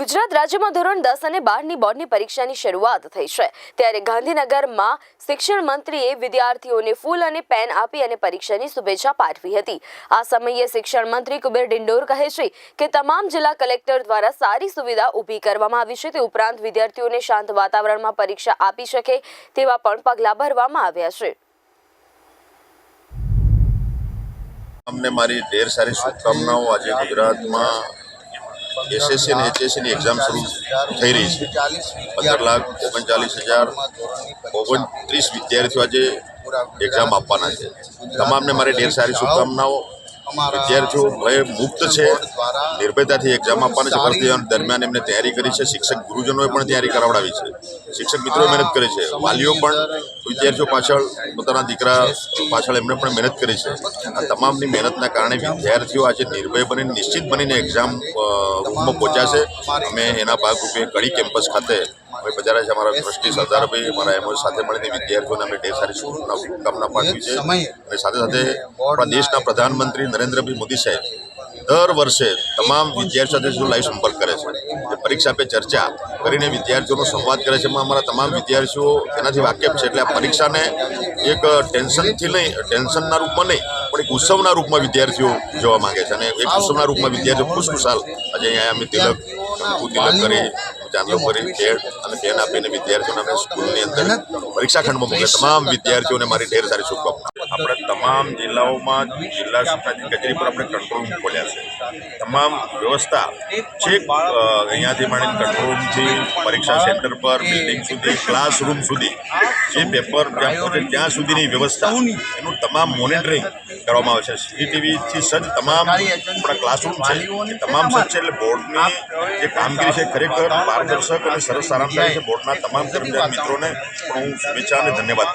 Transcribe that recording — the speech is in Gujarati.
ગુજરાત રાજ્યમાં ધોરણ દસ અને બારની બોર્ડની પરીક્ષાની શરૂઆત થઈ છે. ત્યારે ગાંધીનગરમાં શિક્ષણ મંત્રીએ વિદ્યાર્થીઓને ફૂલ અને પેન આપી અને પરીક્ષાની શુભેચ્છા પાઠવી હતી. આ સમયે શિક્ષણ મંત્રી કુબેર ડિંડોર કહે છે કે તમામ જિલ્લા કલેક્ટર દ્વારા સારી સુવિધા ઊભી કરવામાં આવી છે. તે ઉપરાંત વિદ્યાર્થીઓને શાંત વાતાવરણમાં પરીક્ષા આપી શકે તેવા પણ પગલાં ભરવામાં આવ્યા છે. અમને મારી ઢેર સારી શુભકામનાઓ આજે ગુજરાતમાં એસએસસી અને એચએસસીની એક્ઝામ શરૂ થઈ રહી છે. પંદર લાખ ઓગણચાલીસ હજાર ઓગણત્રીસ વિદ્યાર્થીઓ આજે એક્ઝામ આપવાના છે. તમામને મારી ઢેર સારી શુભકામનાઓ. વિદ્યાર્થીઓ ભય મુક્ત છે. નિર્ભયતાથી એક્ઝામ આપવાના છે. ભરતી દરમિયાન એમને તૈયારી કરી છે. શિક્ષક ગુરુજનોએ પણ તૈયારી કરાવડાવી છે. શિક્ષક મિત્રોએ મહેનત કરી છે. વાલીઓ પણ વિદ્યાર્થીઓ પાછળ, પોતાના દીકરા પાછળ એમણે પણ મહેનત કરી છે. આ તમામની મહેનતના કારણે વિદ્યાર્થીઓ આજે નિર્ભય બનીને, નિશ્ચિત બનીને એક્ઝામ રૂમમાં પહોંચ્યા છે. અમે એના ભાગરૂપે કડી કેમ્પસ ખાતે અમે પધાર્યા છે અમારા ટ્રસ્ટી સરદારભાઈ, અમારા એમઓ સાથે મળીને વિદ્યાર્થીઓને અમે ઢેર સારી શુભકામના પાઠવી છે. અને સાથે સાથે આપણા દેશના પ્રધાનમંત્રી નરેન્દ્રભાઈ મોદી સાહેબ દર વર્ષે તમામ વિદ્યાર્થીઓ સાથે લાઈવ સંપર્ક કરે છે? પરીક્ષા પે ચર્ચા કરીને વિદ્યાર્થીઓનો સંવાદ કરે છે. એમાં અમારા તમામ વિદ્યાર્થીઓ એનાથી વાકેફ છે. એટલે આ પરીક્ષાને એક ટેન્શનથી નહીં, ટેન્શનના રૂપમાં નહીં, પણ એક ઉત્સવના રૂપમાં વિદ્યાર્થીઓ જોવા માગે છે. અને એક ઉત્સવના રૂપમાં વિદ્યાર્થીઓ ખુશખુશાલ. આજે અહીંયા અમે તિલક તિલક કરી, ચાંદલો કરી ભેટ અને પેન આપીને વિદ્યાર્થીઓને અમે સ્કૂલની અંદર પરીક્ષા ખંડમાં મૂકે તમામ વિદ્યાર્થીઓને મારી ઢેર સારી શુભકામના. આપણે તમામ જિલ્લાઓમાં જિલ્લા સરકારની કચેરી પર આપણે કંટ્રોલ રૂમ ખોલ્યા છે. તમામ વ્યવસ્થા છેક અહીંયાથી માંડીને કંટ્રોલ રૂમથી પરીક્ષા સેન્ટર પર બિલ્ડિંગ સુધી ક્લાસરૂમ સુધી, જે પેપર જ્યાં પહોંચે ત્યાં સુધીની વ્યવસ્થા. એનું તમામ મોનિટરિંગ કરવામાં આવે છે. સીસીટીવીથી સજ્જ તમામ આપણા ક્લાસરૂમ છે. એ તમામ સજ્જ છે એટલે બોર્ડની જે કામગીરી છે ખરેખર પારદર્શક અને સરસ આરામદાયક છે. બોર્ડના તમામ કર્મચારી મિત્રોને પણ હું શુભેચ્છા અને ધન્યવાદ છું.